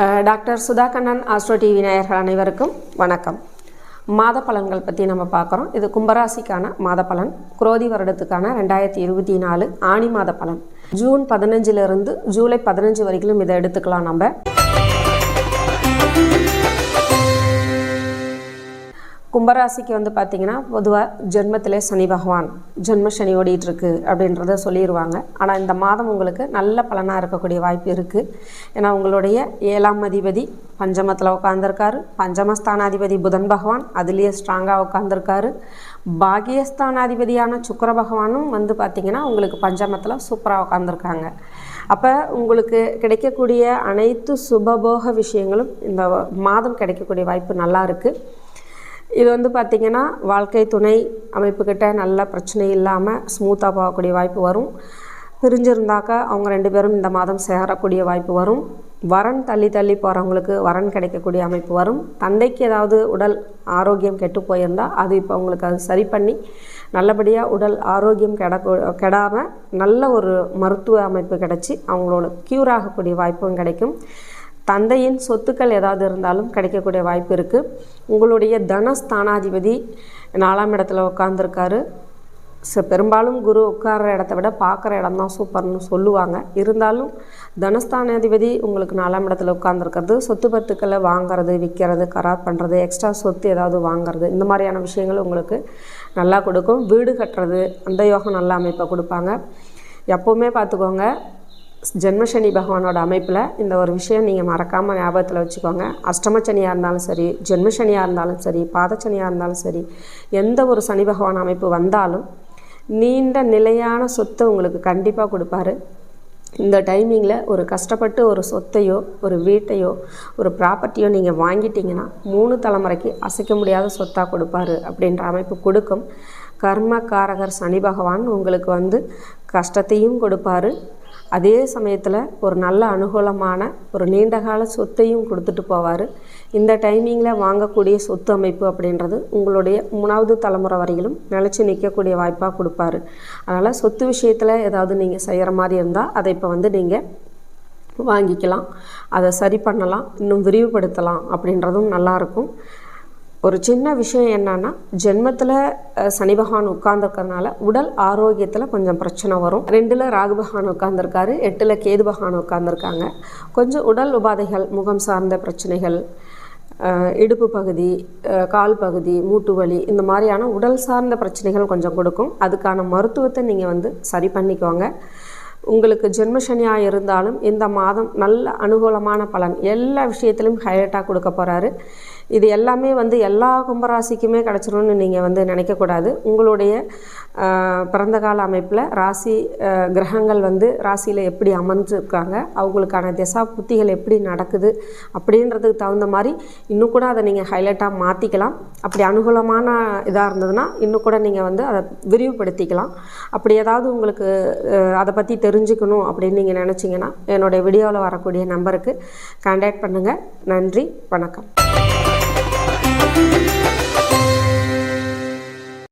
Doctor doctor Sudhakannan Astro TV நேயர்கள் அனைவருக்கும் வணக்கம். மாத பலன்கள் பற்றி நம்ம பார்க்குறோம். இது கும்பராசிக்கான மாத பலன். குரோதி வருடத்துக்கான ரெண்டாயிரத்தி இருபத்தி நாலு ஆணி மாத பலன். ஜூன் பதினஞ்சிலிருந்து ஜூலை பதினஞ்சு வரைக்கும் இதை எடுத்துக்கலாம் நம்ம. கும்பராசிக்கு வந்து பார்த்திங்கன்னா பொதுவாக ஜென்மத்திலே சனி பகவான் ஜென்ம சனி ஓடிட்டுருக்கு அப்படின்றத சொல்லிடுவாங்க ஆனால் இந்த மாதம் உங்களுக்கு நல்ல பலனாக இருக்கக்கூடிய வாய்ப்பு இருக்குது ஏன்னா உங்களுடைய ஏழாம் அதிபதி பஞ்சமத்தில் உட்காந்துருக்காரு பஞ்சமஸ்தானாதிபதி புதன் பகவான் அதுலேயே ஸ்ட்ராங்காக உட்காந்துருக்காரு பாகியஸ்தானாதிபதியான சுக்கர பகவானும் வந்து பார்த்திங்கன்னா உங்களுக்கு பஞ்சமத்தில் சூப்பராக உட்காந்துருக்காங்க அப்போ உங்களுக்கு கிடைக்கக்கூடிய அனைத்து சுபபோக விஷயங்களும் இந்த மாதம் கிடைக்கக்கூடிய வாய்ப்பு நல்லா இருக்குது இது வந்து பார்த்திங்கன்னா வாழ்க்கை துணை அமைப்புக்கிட்ட நல்ல பிரச்சனை இல்லாமல் ஸ்மூத்தாக போகக்கூடிய வாய்ப்பு வரும். பிரிஞ்சிருந்தாக்கா அவங்க ரெண்டு பேரும் இந்த மாதம் சேரக்கூடிய வாய்ப்பு வரும். வரன் தள்ளி தள்ளி போகிறவங்களுக்கு வரன் கிடைக்கக்கூடிய அமைப்பு வரும். தந்தைக்கு ஏதாவது உடல் ஆரோக்கியம் கெட்டு போயிருந்தால் அது இப்போ அவங்களுக்கு அது சரி பண்ணி நல்லபடியாக உடல் ஆரோக்கியம் கெடக்கூ கெடாமல் நல்ல ஒரு மருத்துவ அமைப்பு கிடச்சி அவங்களோட க்யூர் ஆகக்கூடிய வாய்ப்பும் கிடைக்கும். தந்தையின் சொத்துக்கள் ஏதாவது இருந்தாலும் கிடைக்கக்கூடிய வாய்ப்பு இருக்குது உங்களுடைய தனஸ்தானாதிபதி நாலாம் இடத்துல உட்காந்துருக்காரு ஸோ பெரும்பாலும் குரு உட்கார்ற இடத்த விட பார்க்குற இடம் தான் சூப்பர்னு சொல்லுவாங்க. இருந்தாலும் தனஸ்தானாதிபதி உங்களுக்கு நாலாம் இடத்துல உட்காந்துருக்கிறது சொத்து பத்துக்களை வாங்குறது விற்கிறது கரார் பண்ணுறது எக்ஸ்ட்ரா சொத்து ஏதாவது வாங்குறது இந்த மாதிரியான விஷயங்கள் உங்களுக்கு நல்லா கொடுக்கும். வீடு கட்டுறது அந்த யோகம் நல்ல அமைப்பை கொடுப்பாங்க. எப்போவுமே பார்த்துக்கோங்க ஜென்மசனி பகவானோட அமைப்பில் இந்த ஒரு விஷயம் நீங்கள் மறக்காமல் ஞாபகத்தில் வச்சுக்கோங்க. அஷ்டமச்சனியாக இருந்தாலும் சரி ஜென்மசனியாக இருந்தாலும் சரி பாதச்சனியாக இருந்தாலும் சரி எந்த ஒரு சனி பகவான் அமைப்பு வந்தாலும் நீண்ட நிலையான சொத்தை உங்களுக்கு கண்டிப்பாக கொடுப்பாரு. இந்த டைமிங்கில் ஒரு கஷ்டப்பட்டு ஒரு சொத்தையோ ஒரு வீட்டையோ ஒரு ப்ராப்பர்ட்டியோ நீங்கள் வாங்கிட்டீங்கன்னா மூணு தலைமுறைக்கு அசைக்க முடியாத சொத்தாக கொடுப்பாரு அப்படின்ற அமைப்பு கொடுக்கும். கர்மகாரகர் சனி பகவான் உங்களுக்கு வந்து கஷ்டத்தையும் கொடுப்பாரு. அதே சமயத்தில் ஒரு நல்ல அனுகூலமான ஒரு நீண்டகால சொத்தையும் கொடுத்துட்டு போவார். இந்த டைமிங்கில் வாங்கக்கூடிய சொத்து அமைப்பு அப்படின்றது உங்களுடைய மூணாவது தலைமுறை வரையிலும் நிலச்சி நிற்கக்கூடிய வாய்ப்பாக கொடுப்பாரு. அதனால் சொத்து விஷயத்தில் ஏதாவது நீங்கள் செய்கிற மாதிரி இருந்தால் அதை இப்போ வந்து நீங்கள் வாங்கிக்கலாம். அதை சரி பண்ணலாம். இன்னும் விரிவுபடுத்தலாம் அப்படின்றதும் நல்லாயிருக்கும் ஒரு சின்ன விஷயம் என்னன்னா ஜென்மத்தில் சனி பகவான் உட்கார்ந்துருக்கறனால உடல் ஆரோக்கியத்தில் கொஞ்சம் பிரச்சனை வரும். ரெண்டில் ராகு பகவான் உட்கார்ந்துருக்காரு எட்டில் கேது பகவான் உட்கார்ந்துருக்காங்க. கொஞ்சம் உடல் உபாதைகள் முகம் சார்ந்த பிரச்சனைகள் இடுப்பு பகுதி கால் பகுதி மூட்டு வலி இந்த மாதிரியான உடல் சார்ந்த பிரச்சனைகள் கொஞ்சம் கொடுக்கும். அதுக்கான மருத்துவத்தை நீங்கள் வந்து சரி பண்ணிக்கோங்க. உங்களுக்கு ஜென்மசனியாக இருந்தாலும் இந்த மாதம் நல்ல அனுகூலமான பலன். எல்லா விஷயத்திலும் ஹைலைட்டாக கொடுக்க போகிறாரு இது எல்லாமே வந்து எல்லா கும்பராசிக்குமே கிடச்சிரும்னு நீங்கள் வந்து நினைக்கக்கூடாது உங்களுடைய பிறந்தகால பிறந்த கால அமைப்பில் ராசி கிரகங்கள் வந்து ராசியில் எப்படி அமர்ந்துருக்காங்க அவங்களுக்கான திசா புத்திகள் எப்படி நடக்குது அப்படின்றதுக்கு தகுந்த மாதிரி இன்னும் கூட அதை நீங்கள் ஹைலைட்டாக மாற்றிக்கலாம் அப்படி அனுகூலமான இதாக இருந்ததுன்னா இன்னும் கூட நீங்கள் வந்து அதை விரிவுபடுத்திக்கலாம். அப்படி ஏதாவது உங்களுக்கு அதை பற்றி தெரிஞ்சுக்கணும் அப்படின்னு நீங்கள் நினச்சிங்கன்னா என்னுடைய வீடியோவில் வரக்கூடிய நம்பருக்கு கான்டாக்ட் பண்ணுங்கள் நன்றி வணக்கம். Thank you.